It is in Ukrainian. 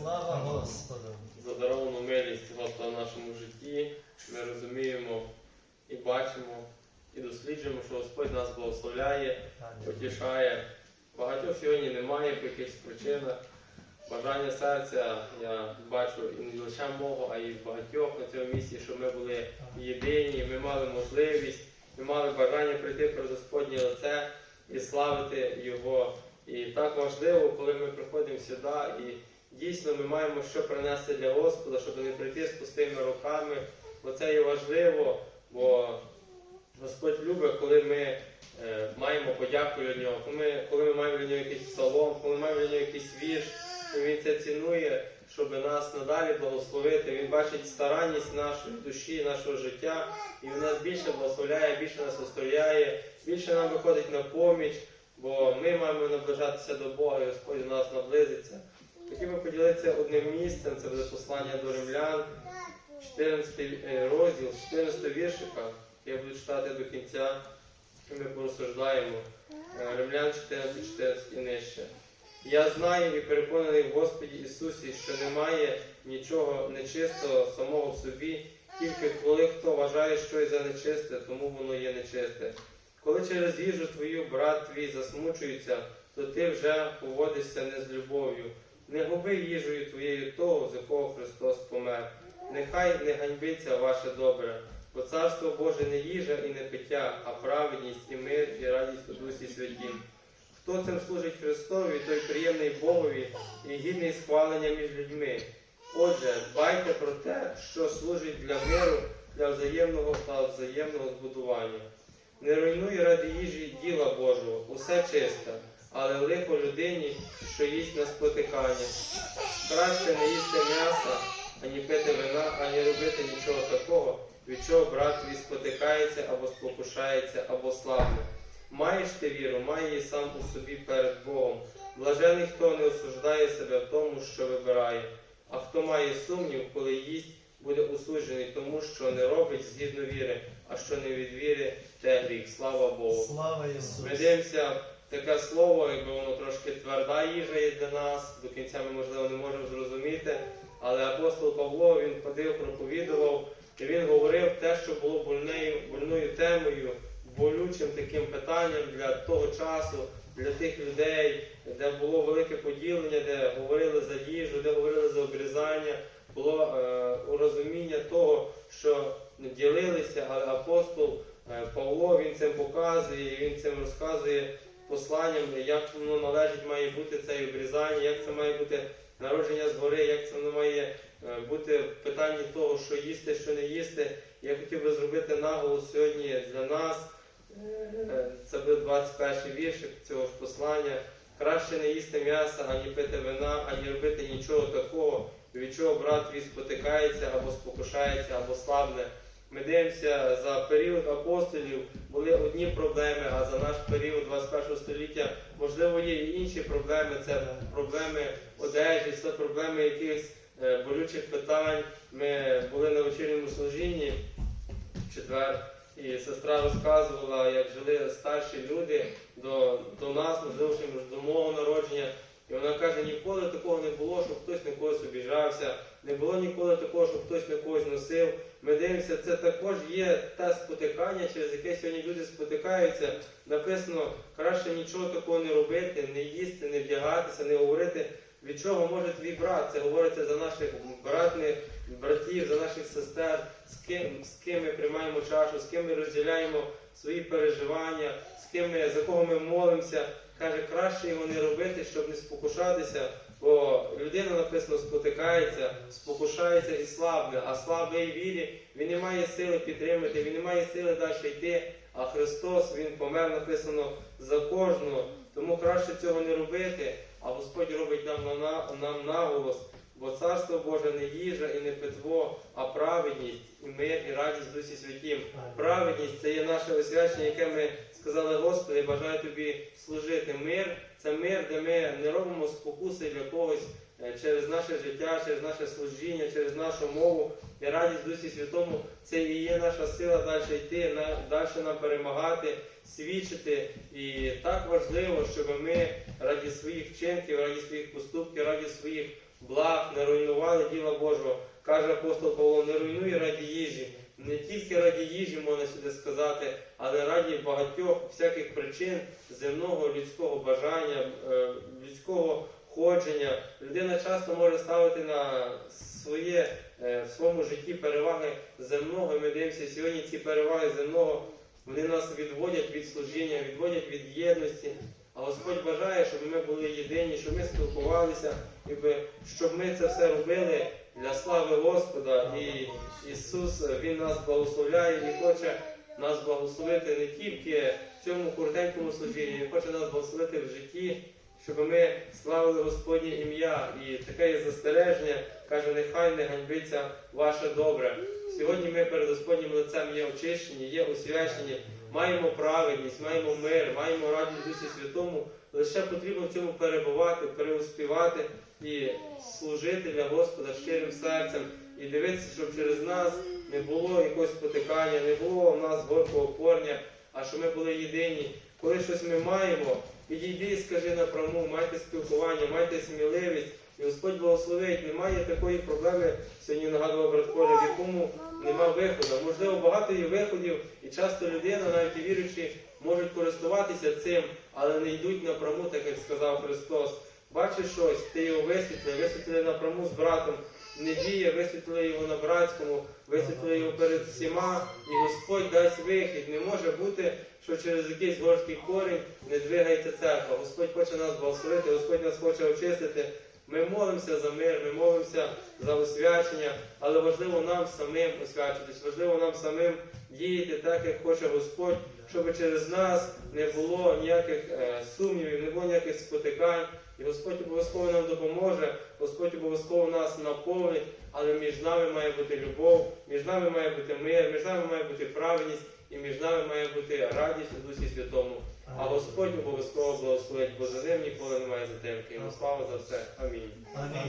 Слава Господу! за даровану милість Господа в нашому житті. Ми розуміємо і бачимо, і досліджуємо, що Господь нас благословляє, потішає. Багатьох сьогодні немає по якихось причинах. Бажання серця я бачу і не лише мого, а й багатьох на цьому місці, щоб ми були єдині, ми мали можливість, ми мали бажання прийти перед Господнє лице і славити Його. І так важливо, коли ми приходимо сюди, і дійсно ми маємо що принести для Господа, щоб не прийти з пустими руками. Бо це є важливо, бо Господь любить, коли ми е, маємо подяку для нього, коли ми, коли ми маємо для нього якийсь псалом, коли ми маємо для нього якийсь вірш, він це цінує, щоб нас надалі благословити. Він бачить старанність нашої душі, нашого життя, і він нас більше благословляє, більше нас остояє, більше нам виходить на поміч, бо ми маємо наближатися до Бога, і Господь до нас наблизиться. Хотів би поділитися одним місцем, це буде послання до римлян, 14 розділ, 14 віршика. Я буду читати до кінця, і ми порозсуждаємо. Е, Римлян 14, 14 і нижче. Я знаю і переконаний в Господі Ісусі, що немає нічого нечистого самого в собі, тільки коли хто вважає щось за нечисте, тому воно є нечисте. Коли через їжу твою брат твій засмучується, то ти вже поводишся не з любов'ю. Не губи їжею твоєю того, за кого Христос помер. Нехай не ганьбиться ваше добре, бо царство Боже не їжа і не пиття, а праведність і мир і радість у Дусі Святім. Хто цим служить Христові, той приємний Богові і гідний схвалення між людьми. Отже, дбайте про те, що служить для миру, для взаємного та взаємного збудування. Не руйнуй ради їжі діла Божого, усе чисте, але лихо людині, що їсть на спотикання. Краще не їсти м'яса, ані пити вина, ані робити нічого такого, від чого брат твій спотикається або спокушається, або слабне. Маєш ти віру, май її сам у собі перед Богом. Блажений, хто не осуждає себе в тому, що вибирає, а хто має сумнів, коли їсть, буде осуджений тому, що не робить згідно віри, а що не від віри, те гріх. Слава Богу. Слава Ісусу! Ми дивимося таке слово, якби воно трошки тверда їжа є для нас, до кінця ми, можливо, не можемо зрозуміти. Але апостол Павло він ходив, проповідував, і він говорив те, що було больною, больною темою, болючим таким питанням для того часу, для тих людей, де було велике поділення, де говорили за їжу, де говорили за обрізання, було е, урозуміння того, що ділилися, але апостол е, Павло він цим показує, він цим розказує посланням, як воно належить має бути це обрізання, як це має бути народження згори, як це воно має е, бути в питанні того, що їсти, що не їсти. Я хотів би зробити наголос сьогодні для нас. Е, Це буде 21 віршик цього ж послання. Краще не їсти м'яса, ані пити вина, ані робити нічого такого, від чого брат твій спотикається або спокушається, або слабне. Ми дивимося за період апостолів, були одні проблеми, а за наш період 21 століття, можливо, є і інші проблеми. Це проблеми одежі, це проблеми якихось е, болючих питань. Ми були на вечірньому служінні в четвер, і сестра розказувала, як жили старші люди до, до нас, можливо, до мого народження. І вона каже, ніколи такого не було, щоб хтось на когось обіжався, не було ніколи такого, щоб хтось на когось носив. Ми дивимося, це також є те спотикання, через яке сьогодні люди спотикаються. Написано, краще нічого такого не робити, не їсти, не вдягатися, не говорити, від чого може твій брат. Це говориться за наших братних, братів, за наших сестер, з ким, з ким ми приймаємо чашу, з ким ми розділяємо свої переживання, з ким ми, за кого ми молимося. Каже, краще його не робити, щоб не спокушатися, бо людина написано спотикається, спокушається і слабне, а слабий вірі він не має сили підтримати, він не має сили далі йти. А Христос Він помер написано за кожного. Тому краще цього не робити, а Господь робить нам на нам наголос. Бо царство Боже не їжа і не питво, а праведність і мир, і радість Дусі Святім. Праведність це є наше освячення, яке ми сказали, Господи, бажаю тобі служити. Мир це мир, де ми не робимо спокуси для когось е, через наше життя, через наше служіння, через нашу мову. І радість Дусі Святому це і є наша сила далі йти, далі нам перемагати, свідчити. І так важливо, щоб ми раді своїх вчинків, раді своїх поступків, раді своїх благ, не руйнували діла Божого. Каже апостол Павло, не руйнуй раді їжі. Не тільки раді їжі можна сюди сказати, але раді багатьох всяких причин земного людського бажання, е, людського ходження. Людина часто може ставити на своє е, в своєму житті переваги земного. Ми дивимося, сьогодні ці переваги земного вони нас відводять від служіння, відводять від єдності. А Господь бажає, щоб ми були єдині, щоб ми спілкувалися, щоб ми це все робили для слави Господа. І Ісус Він нас благословляє і хоче нас благословити не тільки в цьому коротенькому служінні, Він хоче нас благословити в житті, щоб ми славили Господнє ім'я. І таке є застереження, каже, нехай не ганьбиться ваше добре. Сьогодні ми перед Господнім лицем є очищені, є освячені, маємо праведність, маємо мир, маємо радість Дусі Святому. Лише потрібно в цьому перебувати, переуспівати і служити для Господа щирим серцем і дивитися, щоб через нас не було якогось потикання, не було в нас горького корня, а щоб ми були єдині. Коли щось ми маємо, підійди і скажи напряму, майте спілкування, майте сміливість. І Господь благословить, немає такої проблеми, сьогодні нагадував брат Коля, в якому нема виходу. Можливо, багато є виходів, і часто людина, навіть і віруючі, можуть користуватися цим, але не йдуть напряму, так як сказав Христос. Бачиш щось, ти його висвітлив, висвітлив напряму з братом, не діє, висвітлив його на братському, висвітлив його перед всіма, і Господь дасть вихід. Не може бути, що через якийсь горський корінь не двигається церква. Господь хоче нас благословити, Господь нас хоче очистити. Ми молимося за мир, ми молимося за освячення, але важливо нам самим освячитись, важливо нам самим діяти так, як хоче Господь, щоб через нас не було ніяких е, сумнівів, не було ніяких спотикань. І Господь обов'язково нам допоможе, Господь обов'язково нас наповнить, але між нами має бути любов, між нами має бути мир, між нами має бути праведність і між нами має бути радість у Дусі Святому. А Господь обов'язково благословить, бо за ним ніколи немає затемки. Йому слава за все. Амінь. Амінь.